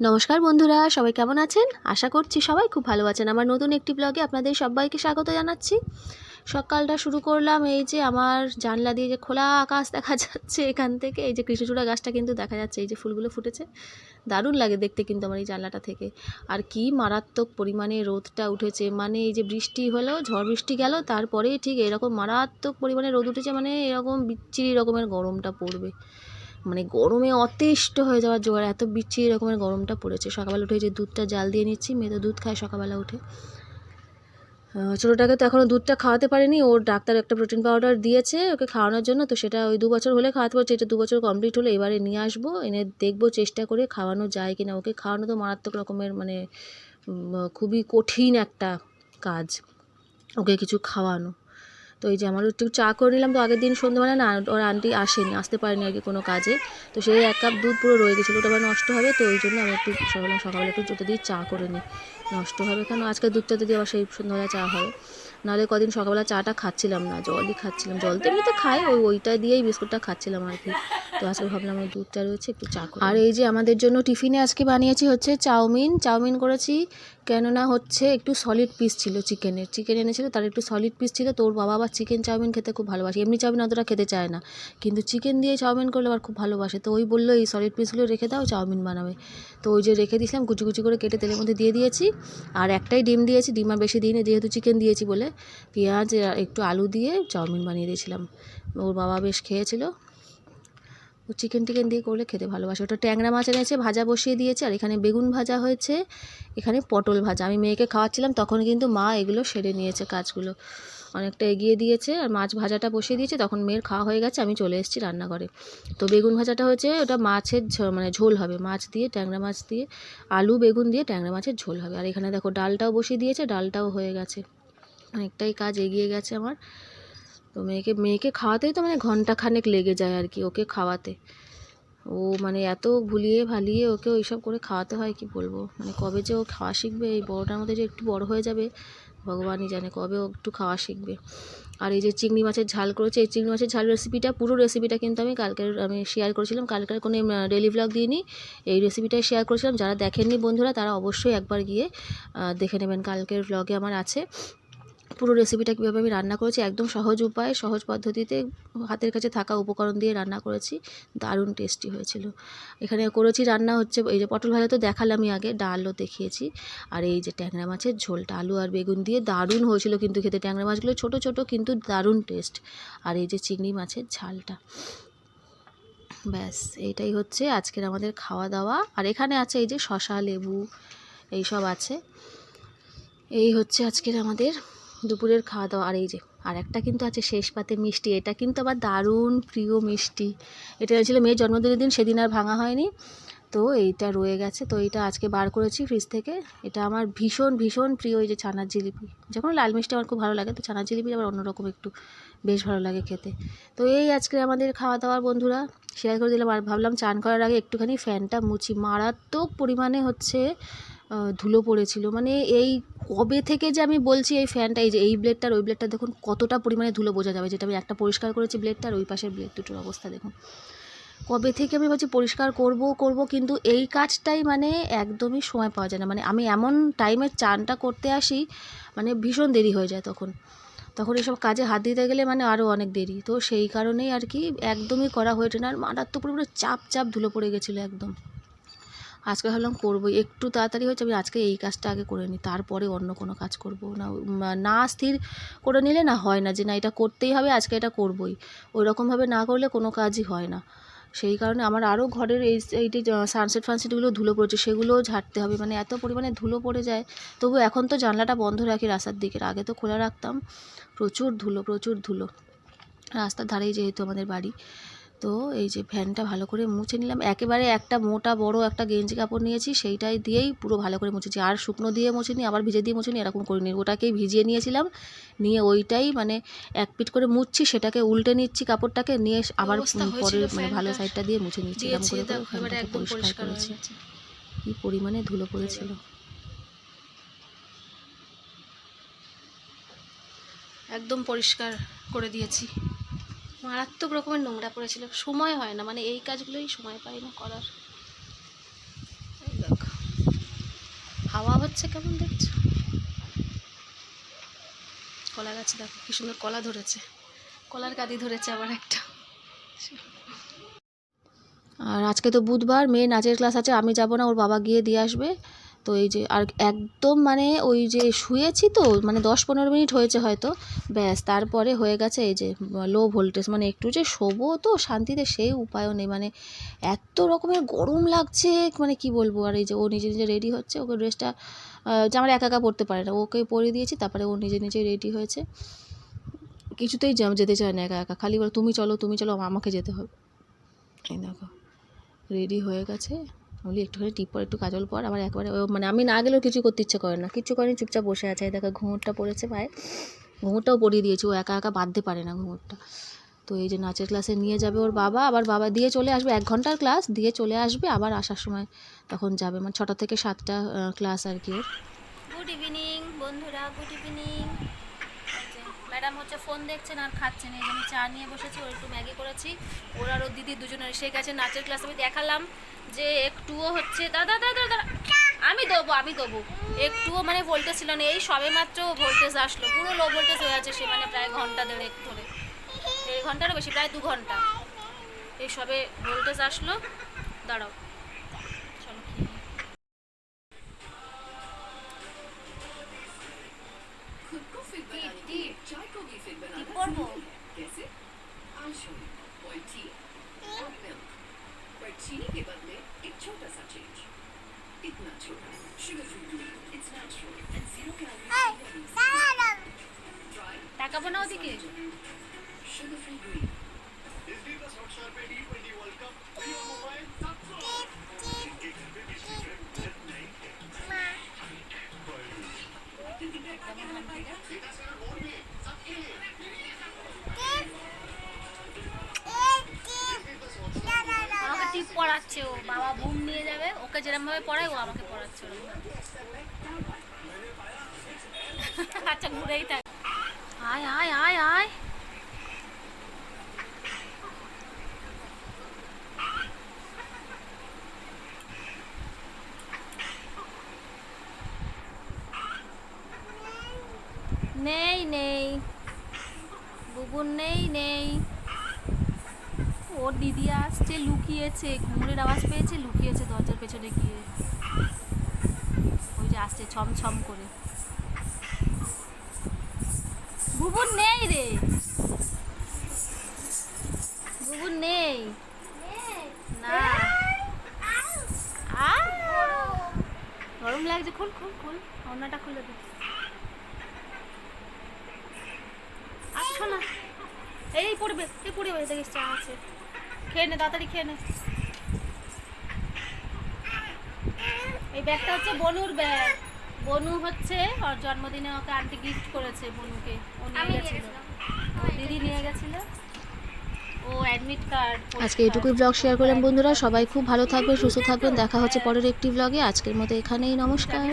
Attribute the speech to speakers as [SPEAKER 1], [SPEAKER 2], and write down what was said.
[SPEAKER 1] নমস্কার বন্ধুরা, সবাই কেমন আছেন? আশা করছি সবাই খুব ভালো আছেন। আমার নতুন একটি ব্লগে আপনাদের সবাইকে স্বাগত জানাচ্ছি। সকালটা শুরু করলাম এই যে আমার জানলা দিয়ে যে খোলা আকাশ দেখা যাচ্ছে এখান থেকে। এই যে কৃষ্ণচূড়া গাছটা কিন্তু দেখা যাচ্ছে, এই যে ফুলগুলো ফুটেছে। দারুণ লাগে দেখতে কিন্তু আমার এই জানলাটা থেকে। আর কি মারাত্মক পরিমাণে রোদটা উঠেছে। মানে এই যে বৃষ্টি হলো ঝড় বৃষ্টি গেল তারপরেই ঠিক এরকম মারাত্মক পরিমাণে রোদ উঠেছে মানে এরকম বিচ্ছিরি রকমের গরমটা পড়বে। মানে গরমে অতিষ্ঠ হয়ে যাওয়ার জোগাড়, এত বিচ্ছিরি রকমের গরমটা পড়েছে। সকালবেলা উঠে যে দুধটা জাল দিয়ে নিচ্ছি, মেয়ে তো দুধ খায় সকালবেলা উঠে। ছোটোটাকে তো এখনও দুধটা খাওয়াতে পারিনি, ওর ডাক্তার একটা প্রোটিন পাউডার দিয়েছে ওকে খাওয়ানোর জন্য, তো সেটা ওই দু বছর হলে খাওয়াতে পারছি, এটা দু বছর কমপ্লিট হলে এবারে নিয়ে আসব, এনে দেখব, চেষ্টা করে খাওয়ানো যায় কিনা। ওকে খাওয়ানো তো মারাত্মক রকমের মানে খুবই কঠিন একটা কাজ, ওকে কিছু খাওয়ানো। তো এই যে আমার একটু চা করে নিলাম, তো আগের দিন সন্ধ্যেবেলা না ওর আন্টি আসেনি, আসতে পারেনি আর কি কোনো কাজে। তো সেই এক কাপ দুধ পুরো রয়ে গেছিল, ওটা আবার নষ্ট হবে, তো ওই জন্য আমি একটু সকালে সকালে একটু জুতো দিয়ে চা করে নিই। নষ্ট হবে কেন? আজকে দুধটা যদি আবার সেই সন্ধ্যাবেলা চা হবে নাহলে কদিন সকালবেলা চাটা খাচ্ছিলাম না, জলই খাচ্ছিলাম, জল তো এমনিতে খাই ওই ওইটা দিয়েই বিস্কুটটা খাচ্ছিলাম আর কি। তো আজকে ভাবলাম আমার দুধটা রয়েছে একটু চা আর এই যে আমাদের জন্য টিফিনে আজকে বানিয়েছি হচ্ছে চাউমিন। চাউমিন করেছি কেননা হচ্ছে একটু সলিড পিস ছিল চিকেনের চিকেন এনেছিল তার একটু সলিড পিস ছিল তোর বাবা আবার চিকেন চাউমিন খেতে খুব ভালোবাসে। এমনি চাউমিন অতটা খেতে চায় না কিন্তু চিকেন দিয়ে চাউমিন করলে আবার খুব ভালোবাসে। তো ওই বলল এই সলিড পিসগুলো রেখে দাও চাউমিন বানাবে। তো ওই যে রেখে দিয়েছিলাম কুচি কুচি করে কেটে তেলের মধ্যে দিয়ে দিয়েছি। আর একটাই ডিম দিয়েছি ডিম আর বেশি দিইনি যেহেতু চিকেন দিয়েছি বলে। পেঁয়াজ একটু আলু দিয়ে চাউমিন বানিয়ে দিয়েছিলাম। ওর বাবা বেশ খেয়েছিল। ও চিকেন টিকেন দিয়ে করলে খেতে ভালোবাসে। ওটা ট্যাংরা মাছ এনেছে, ভাজা বসিয়ে দিয়েছে, আর এখানে বেগুন ভাজা হয়েছে, এখানে পটল ভাজা। আমি মেয়েকে খাওয়াচ্ছিলাম, তখন কিন্তু মা এগুলো সেরে নিয়েছে কাজগুলো। অনেকটা এগিয়ে দিয়েছে, আর মাছ ভাজাটা বসিয়ে দিয়েছে, তখন মেয়ের খাওয়া হয়ে গেছে, আমি চলে এসেছি রান্নাঘরে। তো বেগুন ভাজাটা হয়েছে, ওটা মাছের মানে ঝোল হবে, মাছ দিয়ে, ট্যাংরা মাছ দিয়ে, আলু, বেগুন দিয়ে, ট্যাংরা মাছের ঝোল হবে। আর এখানে দেখো ডালটাও বসিয়ে দিয়েছে, ডালটাও হয়ে গেছে। অনেকটাই কাজ এগিয়ে গেছে আমার। তো মেয়েকে মেয়েকে খাওয়াতেই তো মানে ঘণ্টা খানেক লেগে যায় আর কি ওকে খাওয়াতে। ও মানে এত ভুলিয়ে ভালিয়ে ওকে ওইসব করে খাওয়াতে হয়, কি বলব? মানে কবে যে ও খাওয়া শিখবে, এই বড়টার মধ্যে যে একটু বড় হয়ে যাবে, ভগবানই জানে কবে ও একটু খাওয়া শিখবে। আর এই যে চিংড়ি মাছের ঝাল করেছে, এই চিংড়ি মাছের ঝাল রেসিপিটা পুরো রেসিপিটা কিন্তু আমি কালকের, আমি শেয়ার করেছিলাম, কালকের কোনো ডেলি ব্লগ দিইনি। এই রেসিপিটাই শেয়ার করেছিলাম, যারা দেখেননি বন্ধুরা, তারা অবশ্যই একবার গিয়ে দেখে নেবেন, কালকের ব্লগে আমার আছে। পুরো রেসিপিটা কীভাবে আমি রান্না করেছি, একদম সহজ উপায়, সহজ পদ্ধতিতে হাতের কাছে থাকা উপকরণ দিয়ে রান্না করেছি। দারুণ টেস্টি হয়েছিল। এখানে করেছি রান্না হচ্ছে, এই যে পটল ভাজা তো দেখালামই আগে, ডালও দেখিয়েছি। আর এই যে ট্যাংরা মাছের ঝোলটা আলু আর বেগুন দিয়ে দারুণ হয়েছিল কিন্তু খেতে। ট্যাংরা মাছগুলো ছোট ছোট কিন্তু দারুণ টেস্ট আর এই যে চিংড়ি মাছের ঝালটা। ব্যাস, এইটাই হচ্ছে আজকের আমাদের খাওয়া দাওয়া। আর এখানে আছে এই যে শশা লেবু, এইসব আছে। এই হচ্ছে আজকের আমাদের দুপুরের খাওয়া দাওয়া আর এই যে, আর একটা কিন্তু আছে শেষ পাতে মিষ্টি। এটা কিন্তু আবার দারুণ প্রিয় মিষ্টি। এটা ছিল মেয়ের জন্মদিনের দিন, সেদিন আর ভাঙা হয়নি। তো এইটা রয়ে গেছে। তো এইটা আজকে বার করেছি ফ্রিজ থেকে। এটা আমার ভীষণ ভীষণ প্রিয় এই যে ছানার জিলিপি। যখন লাল মিষ্টি আমার খুব ভালো লাগে, তো ছানার জিলিপি আবার অন্যরকম একটু বেশ ভালো লাগে খেতে। তো এই আজকে আমাদের খাওয়া দাওয়ার বন্ধুরা শেয়ার করে দিলাম। আর ভাবলাম চান করার আগে একটুখানি ফ্যানটা মুছি। মারাত্মক পরিমাণে হচ্ছে ধুলো পড়েছিল। মানে এই কবে থেকে যে আমি বলছি এই ফ্যানটা, এই যে এই ব্লেডটার ওই ব্লেডটা দেখুন কতটা পরিমাণে ধুলো বোঝা যাবে। যেটা আমি একটা পরিষ্কার করেছি ব্লেডটার ওই পাশের ব্লেড দুটোর অবস্থা দেখুন। কবে থেকে আমি ভাবছি পরিষ্কার করব করব, কিন্তু এই কাজটাই মানে একদমই সময় পাওয়া যায় না। মানে আমি এমন টাইমে চানটা করতে আসি মানে ভীষণ দেরি হয়ে যায় তখন। তখন এসব কাজে হাত দিতে গেলে মানে আরও অনেক দেরি। তো সেই কারণেই আর কি একদমই করা হয়ে ওঠে না। আর মারাত্মক পরিমাণে চাপ চাপ ধুলো পড়ে গেছিল একদম। আজকে ভাবলাম করব, একটু তাড়াতাড়ি হচ্ছে আমি আজকে এই কাজটা আগে করে নিই, তারপরে অন্য কোনো কাজ করব। না না স্থির করে নিলে না হয় না যে, না এটা করতেই হবে, আজকে এটা করবই। ওই রকমভাবে না করলে কোনো কাজই হয় না। সেই কারণে আমার আরও ঘরের এই এই যে সানসেট ফানসেটগুলো ধুলো পড়েছে, সেগুলোও ঝাড়তে হবে। মানে এত পরিমাণে ধুলো পড়ে যায়, তবু এখন তো জানলাটা বন্ধ রাখি রাস্তার দিকের, আগে তো খোলা রাখতাম। প্রচুর ধুলো প্রচুর ধুলো। রাস্তার ধারেই যেহেতু আমাদের বাড়ি। তো এই যে ফ্যানটা ভালো করে মুছে নিলাম। একেবারে একটা মোটা বড় একটা গেঞ্জি কাপড় নিয়েছি সেইটাই দিয়েই পুরো ভালো করে মুছেছি। আর শুকনো দিয়ে মুছিনি আবার ভিজে দিয়ে মুছিনি এরকম করিনি। ওটাকেই ভিজিয়ে নিয়েছিলাম নিয়ে ওইটাই মানে এক পিট করে মুছছি সেটাকে উল্টে নিচ্ছি কাপড়টাকে নিয়ে আবার পরের মানে ভালো সাইডটা দিয়ে মুছে নিচ্ছি এরকম করে করে পরিষ্কার করেছি। কি পরিমাণে ধুলো পড়েছিল।
[SPEAKER 2] একদম পরিষ্কার করে দিয়েছি। মারাত্মক রকমের নোংরা পড়েছিল। সময় হয় না মানে এই কাজগুলোই সময় পাই না করার। হাওয়া হচ্ছে কেমন দেখছ? কলা গাছে দেখো, কি সুন্দর কলা ধরেছে। কলার কাদি ধরেছে আবার একটা।
[SPEAKER 1] আর আজকে তো বুধবার, মেয়ে নাচের ক্লাস আছে, আমি যাব না, ওর বাবা গিয়ে দিয়ে আসবে। তো এই যে, আর একদম মানে ওই যে শুয়েছি তো মানে দশ পনেরো মিনিট হয়েছে হয়তো, ব্যাস, তারপরে হয়ে গেছে এই যে, লো ভোল্টেজ মানে একটু যে শোবো তো শান্তিতে সেই উপায়ও নেই মানে এত রকমের গরম লাগছে মানে কি বলব, আর এই যে ও নিজে নিজে রেডি হচ্ছে, ওকে ড্রেসটা যে আমার একা একা পরতে পারে না, ওকে পরিয়ে দিয়েছি, তারপরে ও নিজে নিজে রেডি হয়েছে। কিছুতেই যেতে চায় না একা একা, খালি বলে, তুমি চলো তুমি চলো, আমাকে যেতে হবে। এই দেখো রেডি হয়ে গেছে। বলি, একটুখানি টিপ পর, একটু কাজল পর। আবার একবারে মানে আমি না গেলেও কিছু করতে ইচ্ছে করে না। কিচ্ছু করেনি চুপচাপ বসে আছে। দেখো ঘুঙুরটা পড়েছে পায়ে ঘুঙুরটাও পরিয়ে দিয়েছি। ও একা একা বাঁধতে পারে না ঘুঙুরটা তো এই যে নাচের ক্লাসে নিয়ে যাবে ওর বাবা। আবার বাবা দিয়ে চলে আসবে। এক ঘণ্টার ক্লাস দিয়ে চলে আসবে। আবার আসার সময় তখন যাবে। মানে ছটা থেকে সাতটা ক্লাস আর কি
[SPEAKER 2] গুড ইভিনিং বন্ধুরা। গুড ইভিনিং ম্যাডাম হচ্ছে ফোন দেখছেন আর খাচ্ছেন। এই আমি চা নিয়ে বসেছি, ওর একটু ম্যাগি করেছি। ওর আর দিদি দুজনের এসে গেছে নাচের ক্লাস আমি দেখালাম যে একটুও হচ্ছে, দাদা দাদা দাদা, আমি দেবো আমি দেবো। একটুও মানে ভোল্টেজ ছিল না, এই সবে মাত্র ভোল্টেজ আসলো। পুরো লো ভোল্টেজ হয়ে আছে সে মানে প্রায় ঘণ্টা দেড়েক ধরে। দেড় ঘন্টারও বেশি, প্রায় দু ঘণ্টা। এই সবে ভোল্টেজ আসলো। দাঁড়াও।
[SPEAKER 3] चाय को भी फिर बनाना
[SPEAKER 2] পড়বো
[SPEAKER 3] कैसे I'll show you. Boiled tea or milk. पर चीनी के बदले एक छोटा सा चेंज इतना छोटा sugar free green it's natural and zero calorie try
[SPEAKER 2] তাকাবো না ওদিকে
[SPEAKER 3] sugar free green
[SPEAKER 4] Disney plus Hotstar पे टी ट्वेंटी वर्ल्ड
[SPEAKER 2] বাবা বুম নিয়ে যাবে, ওকে যেরকম ভাবে পড়ায়, ও আমাকে পড়াচ্ছে। আচ্ছা ঘুরেই থাক। আয় আয় আয় আয়। নেই নেই। বুবুন নেই নেই। ওর দিদি আসছে, লুকিয়েছে ঘুমড়ের আওয়াজ পেয়েছে, লুকিয়েছে দরজার পেছনে গিয়ে। ওই যে আসছে ছম ছম করে। বুবুন নেই রে। বুবুন নেই। না! গরম লাগছে, খুল খুল খুল, অন্যটা খুলে দে। আসছো না। এই পড়বে এই পড়বে দেখিস চা আছে। খেয়ে নে তাড়াতাড়ি খেয়ে নে। এই ব্যাগটা হচ্ছে বনুর ব্যাগ। বনু হচ্ছে ওর জন্মদিনে ওকে আন্টি গিফট করেছে বনুকে। ও নিয়ে গেছিল। ও দিদি নিয়ে গেছিল। ও অ্যাডমিট কার্ড
[SPEAKER 1] আজকে এটুকুই ব্লগ শেয়ার করলাম বন্ধুরা। সবাই খুব ভালো থাকবেন সুস্থ থাকবেন। দেখা হচ্ছে পরের একটি ব্লগে আজকের মতো এখানেই নমস্কার।